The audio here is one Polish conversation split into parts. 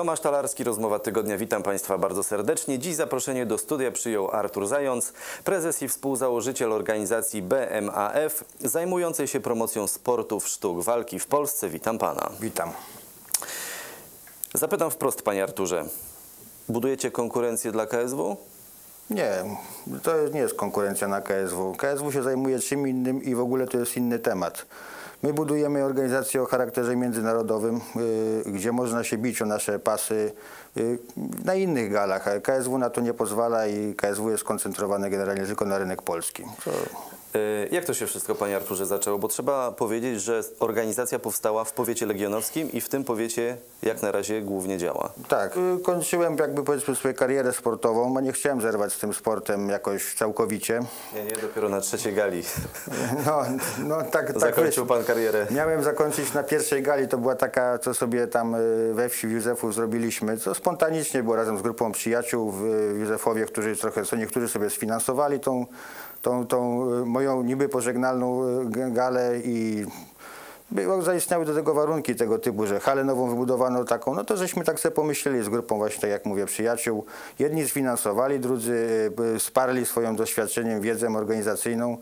Tomasz Talarski, rozmowa tygodnia. Witam Państwa bardzo serdecznie. Dziś zaproszenie do studia przyjął Artur Zając, prezes i współzałożyciel organizacji BMAF, zajmującej się promocją sportów sztuk walki w Polsce. Witam Pana. Witam. Zapytam wprost, Panie Arturze. Budujecie konkurencję dla KSW? Nie, to nie jest konkurencja na KSW. KSW się zajmuje czym innym i w ogóle to jest inny temat. My budujemy organizację o charakterze międzynarodowym, y, gdzie można się bić o nasze pasy y, na innych galach, ale KSW na to nie pozwala i KSW jest skoncentrowane generalnie tylko na rynek polski. To Jak to się wszystko, Panie Arturze, zaczęło? Bo trzeba powiedzieć, że organizacja powstała w powiecie legionowskim i w tym powiecie jak na razie głównie działa. Tak, y, kończyłem jakby powiedzmy swoją karierę sportową, bo nie chciałem zerwać z tym sportem jakoś całkowicie. Nie, nie, dopiero na trzeciej gali No, no tak, tak zakończył. Pan karierę. Miałem zakończyć na pierwszej gali, to była taka, co sobie tam y, we wsi w Józefów zrobiliśmy, co spontanicznie było razem z grupą przyjaciół w y, Józefowie, którzy trochę, co niektórzy sobie sfinansowali tą, tą, tą y, moją niby pożegnalną g- galę i zaistniały do tego warunki tego typu, że halę nową wybudowano taką, no to żeśmy tak sobie pomyśleli z grupą właśnie, tak jak mówię, przyjaciół. Jedni sfinansowali, drudzy y, wsparli swoim doświadczeniem, wiedzą organizacyjną.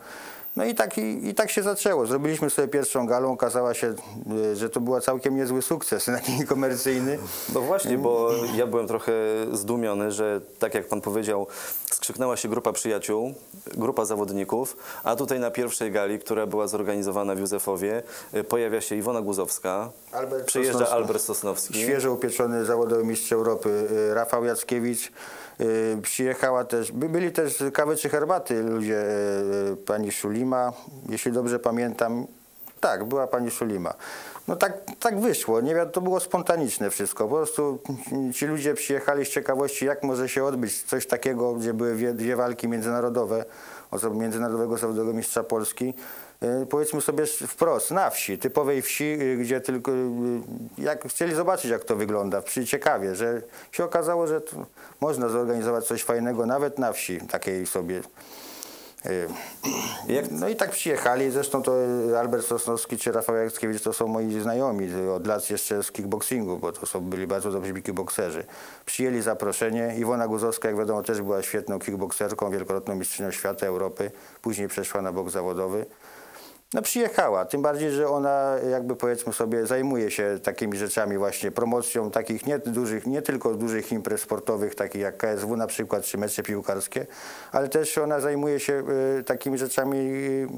No i tak, i, i tak się zaczęło. Zrobiliśmy sobie pierwszą galą, okazało się, y, że to był całkiem niezły sukces, taki komercyjny. No właśnie, bo ja byłem trochę zdumiony, że tak jak pan powiedział, skrzyknęła się grupa przyjaciół, grupa zawodników, a tutaj na pierwszej gali, która była zorganizowana w Józefowie, y, pojawia się Iwona Guzowska, Albert przyjeżdża Sosnowski. Albert Sosnowski. Świeżo upieczony zawodowy mistrz Europy y, Rafał Jackiewicz. Y, Przyjechała też, by- byli też kawy czy herbaty ludzie, y, pani Szulima, jeśli dobrze pamiętam. Tak, była pani Szulima. No tak, tak wyszło, nie wiadomo, to było spontaniczne wszystko. Po prostu ci ludzie przyjechali z ciekawości, jak może się odbyć coś takiego, gdzie były dwie, dwie walki międzynarodowe, osoby międzynarodowego zawodowego mistrza Polski. Y, Powiedzmy sobie wprost, na wsi, typowej wsi, y, gdzie tylko, y, jak chcieli zobaczyć, jak to wygląda, przy ciekawie, że się okazało, że można zorganizować coś fajnego nawet na wsi, takiej sobie. y, no i tak przyjechali, zresztą to Albert Sosnowski czy Rafał Jackiewicz to są moi znajomi od lat jeszcze z kickboxingu, bo to są, byli bardzo dobrzy kickboxerzy. Przyjęli zaproszenie. Iwona Guzowska, jak wiadomo, też była świetną kickboxerką, wielokrotną mistrzynią świata Europy. Później przeszła na boks zawodowy. No przyjechała, tym bardziej, że ona jakby powiedzmy sobie zajmuje się takimi rzeczami właśnie, promocją takich nie dużych, nie tylko dużych imprez sportowych, takich jak KSW na przykład, czy mecze piłkarskie, ale też ona zajmuje się y, takimi rzeczami y,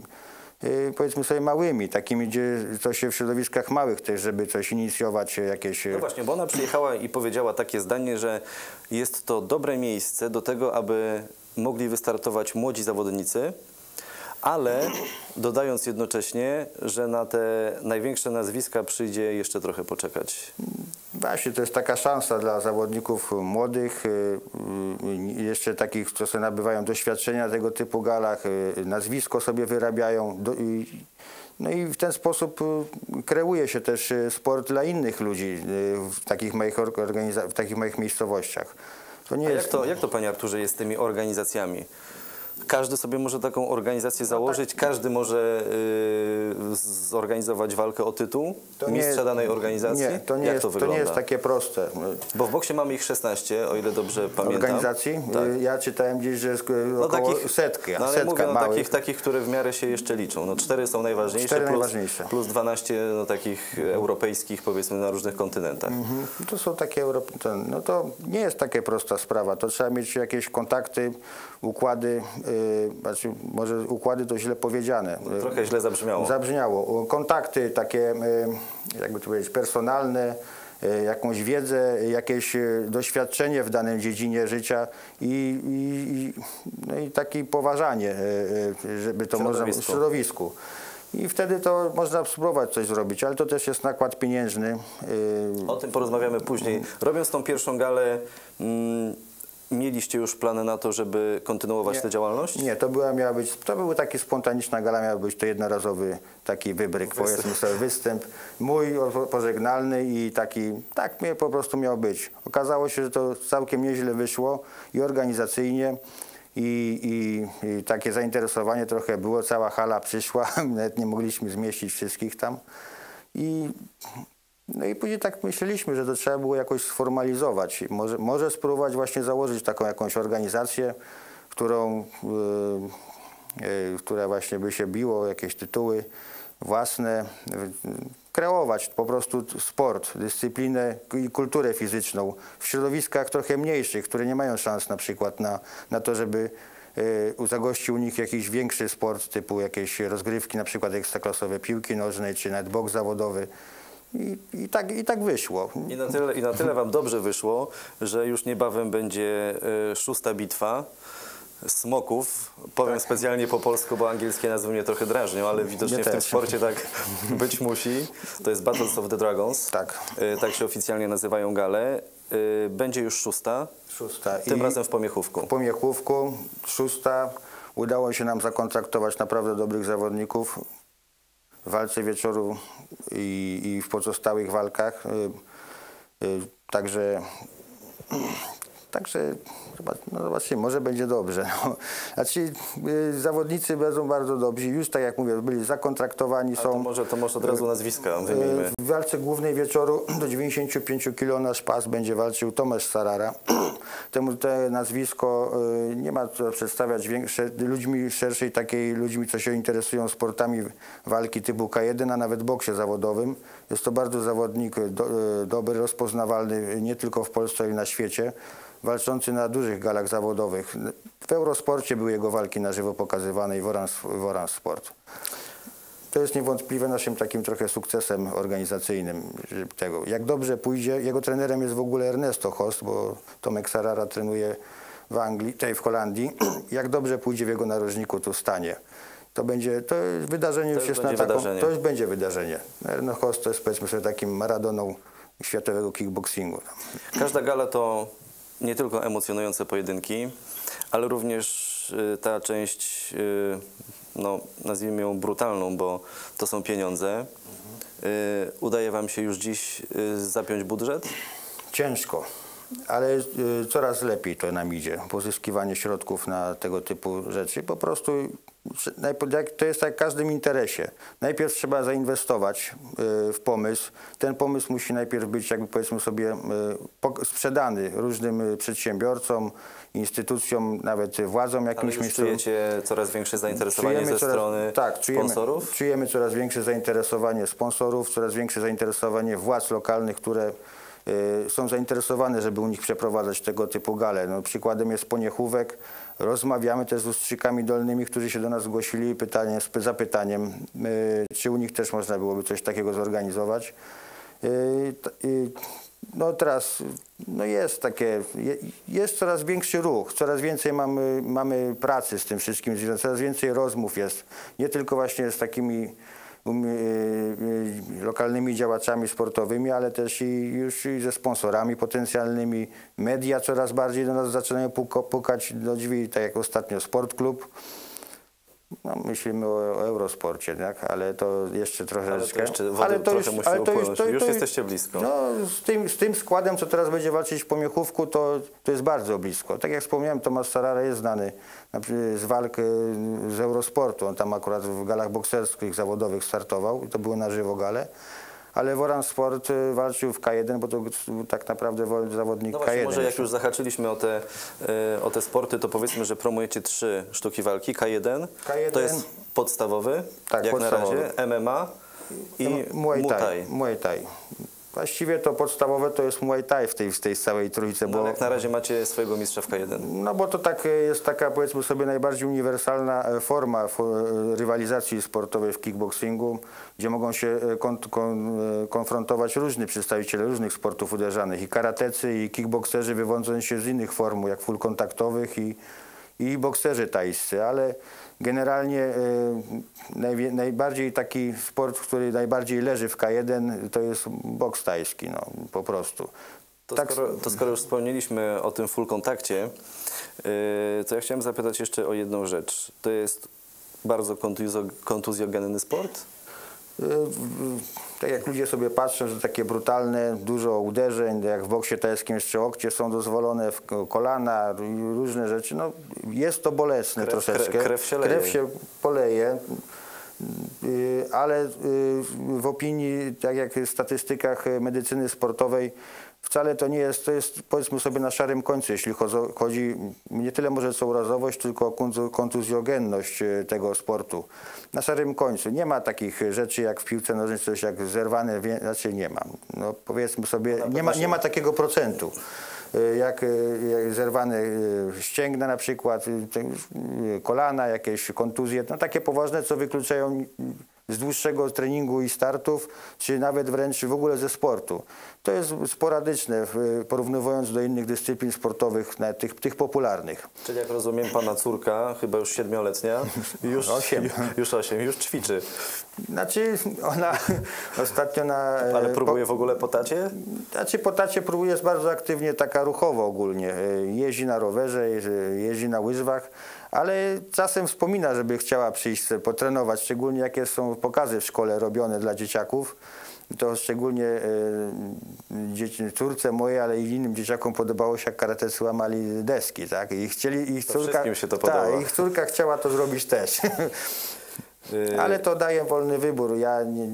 y, powiedzmy sobie małymi, takimi, gdzie to się w środowiskach małych też, żeby coś inicjować, jakieś... no właśnie, bo ona przyjechała i powiedziała takie zdanie, że jest to dobre miejsce do tego, aby mogli wystartować młodzi zawodnicy, ale dodając jednocześnie, że na te największe nazwiska przyjdzie jeszcze trochę poczekać. Właśnie, to jest taka szansa dla zawodników młodych, y, y, jeszcze takich, co sobie nabywają doświadczenia na tego typu galach, y, nazwisko sobie wyrabiają. No i w ten sposób kreuje się też sport dla innych ludzi w takich małych, organiza- w takich małych miejscowościach. To nie A jak jest... to, jak to, Panie Arturze, jest z tymi organizacjami? Każdy sobie może taką organizację założyć, każdy może y, zorganizować walkę o tytuł to nie mistrza jest- danej organizacji? Nie, to nie, jak jest, to to, wygląda? nie jest takie proste. Bo w boksie mamy ich 16, o ile dobrze pamiętam. Organizacji? Tak. Y, Ja czytałem gdzieś, że jest y, No około takich, setki, no ale setka mówię o małych. takich, takich, które w miarę się jeszcze liczą. No cztery są najważniejsze, Cztery plus, najważniejsze. plus 12 no, takich europejskich powiedzmy na różnych kontynentach. Mhm. To są takie Europy. No to nie jest takie prosta sprawa. To trzeba mieć jakieś kontakty, układy, znaczy może układy to źle powiedziane. Yy, Trochę źle zabrzmiało. Zabrzmiało. Kontakty takie, yy, jakby to powiedzieć, personalne, yy, jakąś wiedzę, jakieś doświadczenie w danej dziedzinie życia i, i, no i takie poważanie, żeby to można w środowisku. I wtedy to można spróbować coś zrobić, ale to też jest nakład pieniężny. O tym porozmawiamy później. Robiąc tą pierwszą galę, mm, mieliście już plany na to, żeby kontynuować Nie. tę działalność? Nie, to była, miała być, to był taki spontaniczna gala, miał być to jednorazowy taki wybryk, powiedzmy sobie występ mój pożegnalny i taki, tak mnie po prostu miał być. Okazało się, że to całkiem nieźle wyszło i organizacyjnie i, i, i takie zainteresowanie trochę było, cała hala przyszła, nawet nie mogliśmy zmieścić wszystkich tam i No i później tak myśleliśmy, że to trzeba było jakoś sformalizować. Może, może spróbować właśnie założyć taką jakąś organizację, którą, y, y, która właśnie by się biło, jakieś tytuły własne, kreować po prostu sport, dyscyplinę i kulturę fizyczną w środowiskach trochę mniejszych, które nie mają szans na przykład na, na to, żeby y, zagościł u nich jakiś większy sport typu jakieś rozgrywki, na przykład ekstraklasowe piłki nożnej czy nawet boks zawodowy. I, i, tak, I tak wyszło. I na, tyle, I na tyle wam dobrze wyszło, że już niebawem będzie y, szósta bitwa smoków. Powiem Tak. specjalnie po polsku, bo angielskie nazwy mnie trochę drażnią, ale widocznie w tym sporcie tak być musi. To jest Battles of the Dragons. Tak. Y, tak się oficjalnie nazywają gale. Y, będzie już szósta, Szósta. tym I razem w Pomiechówku. w Pomiechówku, szósta. Udało się nam zakontraktować naprawdę dobrych zawodników w walce wieczoru i, i w pozostałych walkach. Y, y, Także, także no zobaczymy, może będzie dobrze. No. Znaczy, y, zawodnicy będą bardzo dobrzy. Już tak jak mówię, byli zakontraktowani, są. to może, to może od razu nazwiska wymienimy. W walce głównej wieczoru do 95 kg na szpas będzie walczył Tomasz Sarara. Temu te nazwisko y, nie ma co przedstawiać większe, ludźmi szerszej takiej, ludźmi, co się interesują sportami walki typu K1, a nawet boksie zawodowym. Jest to bardzo zawodnik y, do, y, dobry, rozpoznawalny nie tylko w Polsce, ale i na świecie. Walczący na dużych galach zawodowych. W Eurosporcie były jego walki na żywo pokazywane i w Orange Sport. To jest niewątpliwie naszym takim trochę sukcesem organizacyjnym tego. Jak dobrze pójdzie, jego trenerem jest w ogóle Ernesto Host, bo Tomek Sarara trenuje w Anglii, tutaj w Holandii. Jak dobrze pójdzie w jego narożniku tu stanie. To będzie, to wydarzenie To już jest na taką, wydarzenie. to już będzie wydarzenie. Ernesto Host to jest powiedzmy sobie takim Maradoną światowego kickboxingu. Każda gala to nie tylko emocjonujące pojedynki, ale również y, ta część, y, no, nazwijmy ją brutalną, bo to są pieniądze. Y, Udaje Wam się już dziś zapiąć budżet? Ciężko, ale coraz lepiej to nam idzie. Pozyskiwanie środków na tego typu rzeczy. Po prostu to jest tak jak w każdym interesie. Najpierw trzeba zainwestować y, w pomysł. Ten pomysł musi najpierw być, jakby powiedzmy sobie, y, sprzedany różnym y, przedsiębiorcom, instytucjom, nawet władzom Ale jakimś miejscowym. czujecie coraz większe zainteresowanie ze coraz, strony tak, czujemy, sponsorów? Czujemy coraz większe zainteresowanie sponsorów, coraz większe zainteresowanie władz lokalnych, które są zainteresowane, żeby u nich przeprowadzać tego typu gale. No, przykładem jest Poniechówek. Rozmawiamy też z ustrzykami dolnymi, którzy się do nas zgłosili pytanie, z zapytaniem, y, czy u nich też można byłoby coś takiego zorganizować. Y, y, No teraz no jest takie, je- jest coraz większy ruch, coraz więcej mamy, mamy pracy z tym wszystkim, coraz więcej rozmów jest, nie tylko właśnie z takimi y, y, lokalnymi działaczami sportowymi, ale też i już i ze sponsorami potencjalnymi. Media coraz bardziej do nas zaczynają pukać do drzwi, tak jak ostatnio Sport Klub. No, myślimy o, Eurosporcie, tak? ale to jeszcze troszeczkę. jeszcze wody trochę musi upłynąć. Już jesteście blisko. No, z, tym, z tym składem, co teraz będzie walczyć w Pomiechówku, to, to jest bardzo blisko. Tak jak wspomniałem, Tomasz Sarara jest znany z walk y, z Eurosportu. On tam akurat w galach bokserskich zawodowych startował i to były na żywo gale. Ale w Oran Sport y, walczył w K1, bo to tak naprawdę wo- zawodnik No K1. właśnie, może jak już zahaczyliśmy o te, y, o te sporty, to powiedzmy, że promujecie trzy sztuki walki. K1, K1. to jest podstawowy, Tak, jak podstawowy. na razie, MMA i Muay Thai. Muay Thai. Właściwie to podstawowe to jest Muay Thai w tej, w tej całej trójce, No, bo ale jak na razie macie swojego mistrza w K1. No bo to tak e, jest taka powiedzmy sobie najbardziej uniwersalna e, forma fo- e, rywalizacji sportowej w kickboxingu, gdzie mogą się kon, kon, konfrontować różni przedstawiciele różnych sportów uderzanych i karatecy i kickbokserzy wywodzący się z innych form jak full kontaktowych i, i bokserzy tajscy, ale generalnie najwie, najbardziej taki sport, który najbardziej leży w K1 to jest boks tajski, no po prostu. To, Tak- skoro, to skoro już wspomnieliśmy o tym full kontakcie, yy, to ja chciałem zapytać jeszcze o jedną rzecz. To jest bardzo kontuzjo, kontuzjogenny sport? Y, Tak jak ludzie sobie patrzą, że takie brutalne, dużo uderzeń, jak w boksie tajskim jeszcze łokcie są dozwolone, kolana różne rzeczy, no jest to bolesne Krew- troszeczkę. kre- krew się leje. Krew się poleje. Y, ale y, w opinii, tak jak w statystykach medycyny sportowej, wcale to nie jest, to jest powiedzmy sobie na szarym końcu, jeśli chodzi nie tyle może co urazowość, tylko kontuzjogenność y, tego sportu. Na szarym końcu. Nie ma takich rzeczy jak w piłce nożnej, coś jak zerwane, wie- znaczy nie ma. No, powiedzmy sobie, nie ma, nie ma takiego procentu. Y, Jak, y, jak zerwane ścięgna na przykład, kolana, jakieś kontuzje, no takie poważne, co wykluczają z dłuższego treningu i startów, czy nawet wręcz w ogóle ze sportu. To jest sporadyczne, porównując do innych dyscyplin sportowych, tych, tych popularnych. Czyli jak rozumiem, pana córka, chyba już siedmioletnia, już Osiem. już osiem, już ćwiczy. Znaczy ona ostatnio na... Ale e, próbuje w ogóle po tacie? Znaczy po tacie próbuje jest bardzo aktywnie, taka ruchowo ogólnie. E, Jeździ na rowerze, jeździ na łyżwach, ale czasem wspomina, żeby chciała przyjść sobie potrenować, szczególnie jakie są pokazy w szkole robione dla dzieciaków. I To szczególnie e, dzieci, córce mojej, ale i innym dzieciakom podobało się, jak karatecy łamali deski, tak? I chcieli, ich córka. Tak, ich córka chciała to zrobić też. Y, Ale to daje wolny wybór. Ja nie-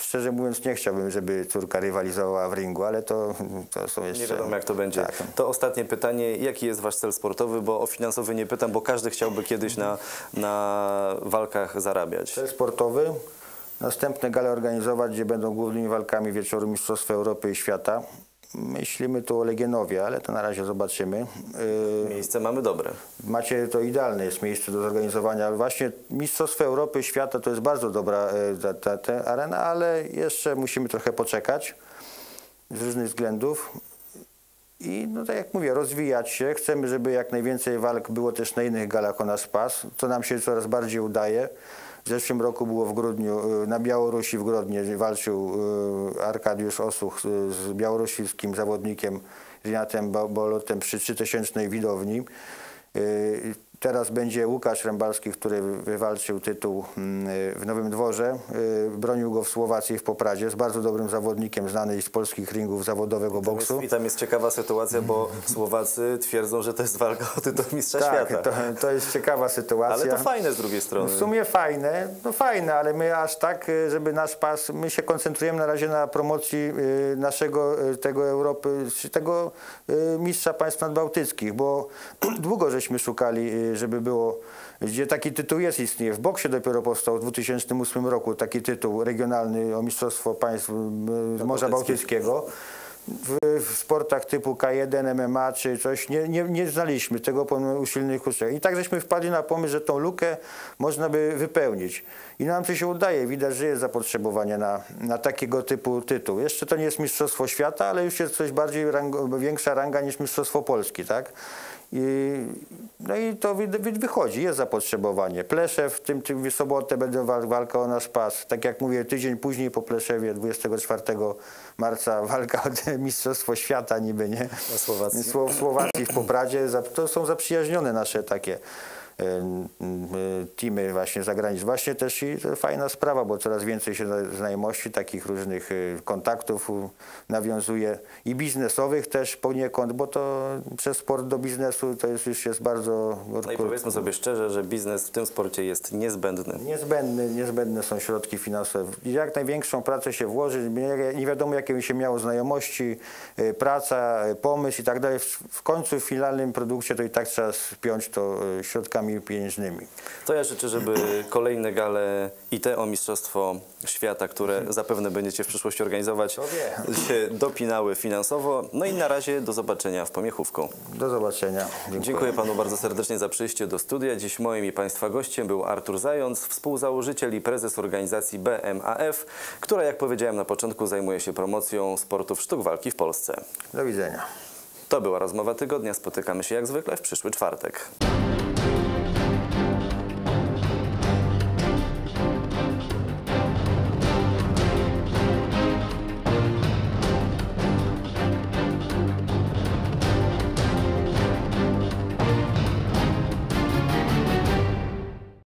szczerze mówiąc nie chciałbym, żeby córka rywalizowała w ringu, ale to, to są jeszcze... Nie wiadomo jak to będzie. Tak. To ostatnie pytanie, jaki jest wasz cel sportowy, bo o finansowy nie pytam, bo każdy chciałby kiedyś na, na walkach zarabiać. Cel sportowy. Następne gale organizować, gdzie będą głównymi walkami wieczoru Mistrzostw Europy i Świata. Myślimy tu o Legionowie, ale to na razie zobaczymy. Yy, Miejsce mamy dobre. Macie to idealne jest miejsce do zorganizowania. Właśnie Mistrzostwa Europy, Świata to jest bardzo dobra ta, ta, ta arena, ale jeszcze musimy trochę poczekać z różnych względów. I no tak jak mówię, rozwijać się. Chcemy, żeby jak najwięcej walk było też na innych galach o nasz pas, co nam się coraz bardziej udaje. W zeszłym roku było w grudniu, y, na Białorusi w Grodnie walczył y, Arkadiusz Osuch z- białoruskim zawodnikiem Rinatem Bo- Bolotem przy 3000 widowni. Teraz będzie Łukasz Rębalski, który wywalczył tytuł mm, w Nowym Dworze. Y, Bronił go w Słowacji w Popradzie. Jest bardzo dobrym zawodnikiem, znany z polskich ringów zawodowego Tam jest, boksu. I tam jest ciekawa sytuacja, bo Słowacy twierdzą, że to jest walka o tytuł mistrza Tak, świata. to, to jest ciekawa sytuacja. Ale to fajne z drugiej strony. W sumie fajne, no fajne, ale my aż tak, y, żeby nasz pas, my się koncentrujemy na razie na promocji y, naszego, tego Europy, czy tego mistrza państw nadbałtyckich, bo długo żeśmy szukali, żeby było, gdzie taki tytuł jest, istnieje. W boksie dopiero powstał w 2008 roku taki tytuł regionalny o Mistrzostwo Państw Morza Bałtyckiego. W, w sportach typu K1, MMA czy coś nie, nie, nie znaliśmy tego pomimo usilnych uczeń. I tak żeśmy wpadli na pomysł, że tą lukę można by wypełnić. I nam to się udaje. Widać, że jest zapotrzebowanie na, na takiego typu tytuł. Jeszcze to nie jest Mistrzostwo Świata, ale już jest coś bardziej rango, większa ranga niż Mistrzostwo Polski, tak? I, no i to wy, wy, wychodzi, jest zapotrzebowanie. Pleszew, w tym, tym w sobotę będzie wal, walka o nasz pas. Tak jak mówię, tydzień później po Pleszewie, 24 marca, walka o Mistrzostwo Świata niby, nie? Na Słowacji. Sło- W Słowacji, w Popradzie. To są zaprzyjaźnione nasze takie teamy właśnie zagraniczne. Właśnie też i fajna sprawa, bo coraz więcej się zna- znajomości, takich różnych e, kontaktów nawiązuje i biznesowych też poniekąd, bo to przez sport do biznesu to jest, już jest bardzo No i powiedzmy sobie szczerze, że biznes w tym sporcie jest niezbędny. Niezbędne, niezbędne są środki finansowe. Jak największą pracę się włożyć, nie- wiadomo jakie się miało znajomości, y, praca, y, pomysł i tak dalej. W końcu w finalnym produkcie to i tak trzeba spiąć to y, środkami pieniężnymi. To ja życzę, żeby kolejne gale i te o Mistrzostwo Świata, które zapewne będziecie w przyszłości organizować, się dopinały finansowo. No i na razie do zobaczenia w Pomiechówku. Do zobaczenia. Dziękuję panu bardzo serdecznie za przyjście do studia. Dziś moim i państwa gościem był Artur Zając, współzałożyciel i prezes organizacji BMAF, która jak powiedziałem na początku zajmuje się promocją sportów sztuk walki w Polsce. Do widzenia. To była rozmowa tygodnia. Spotykamy się jak zwykle w przyszły czwartek.